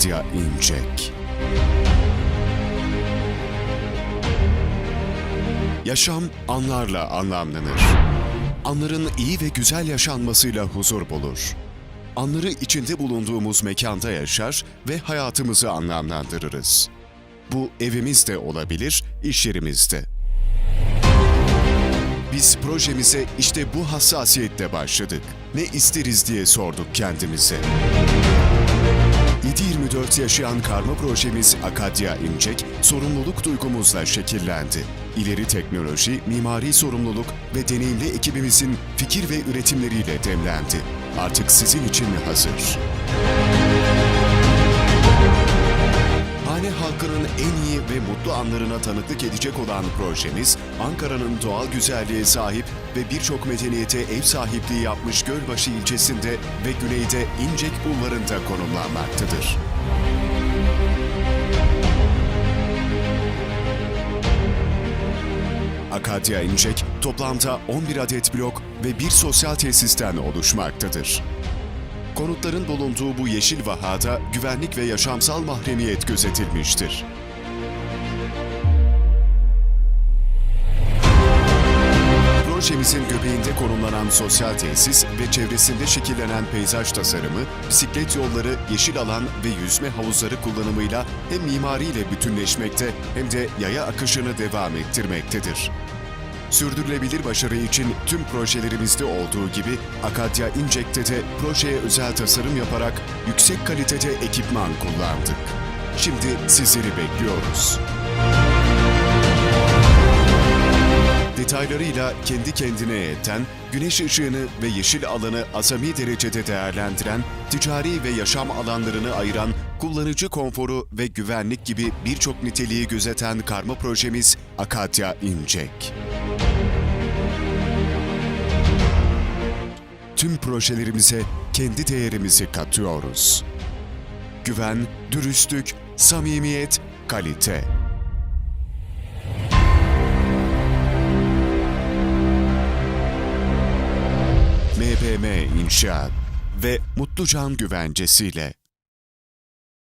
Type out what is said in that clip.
Akadya İncek Yaşam anlarla anlamlanır. Anların iyi ve güzel yaşanmasıyla huzur bulur. Anları içinde bulunduğumuz mekanda yaşar ve hayatımızı anlamlandırırız. Bu evimizde olabilir, iş yerimizde. Biz projemize işte bu hassasiyetle başladık. Ne isteriz diye sorduk kendimize. 7-24 yaşayan karma projemiz Akadya İncek, sorumluluk duygumuzla şekillendi. İleri teknoloji, mimari sorumluluk ve deneyimli ekibimizin fikir ve üretimleriyle demlendi. Artık sizin için hazır. Halkının en iyi ve mutlu anlarına tanıklık edecek olan projemiz, Ankara'nın doğal güzelliğe sahip ve birçok medeniyete ev sahipliği yapmış Gölbaşı ilçesinde ve güneyde İncek Bulvarı'nda konumlanmaktadır. Akadya İncek toplamda 11 adet blok ve bir sosyal tesisten oluşmaktadır. Konutların bulunduğu bu yeşil vahada güvenlik ve yaşamsal mahremiyet gözetilmiştir. Projemizin göbeğinde konumlanan sosyal tesis ve çevresinde şekillenen peyzaj tasarımı, bisiklet yolları, yeşil alan ve yüzme havuzları kullanımıyla hem mimariyle bütünleşmekte hem de yaya akışını devam ettirmektedir. Sürdürülebilir başarı için tüm projelerimizde olduğu gibi Akadya İncek'te de projeye özel tasarım yaparak yüksek kalitede ekipman kullandık. Şimdi sizleri bekliyoruz. Detaylarıyla kendi kendine yeten, güneş ışığını ve yeşil alanı azami derecede değerlendiren, ticari ve yaşam alanlarını ayıran, kullanıcı konforu ve güvenlik gibi birçok niteliği gözeten karma projemiz Akadya İncek. Tüm projelerimize kendi değerimizi katıyoruz. Güven, dürüstlük, samimiyet, kalite. MPM İnşaat ve Mutlucan Güvencesiyle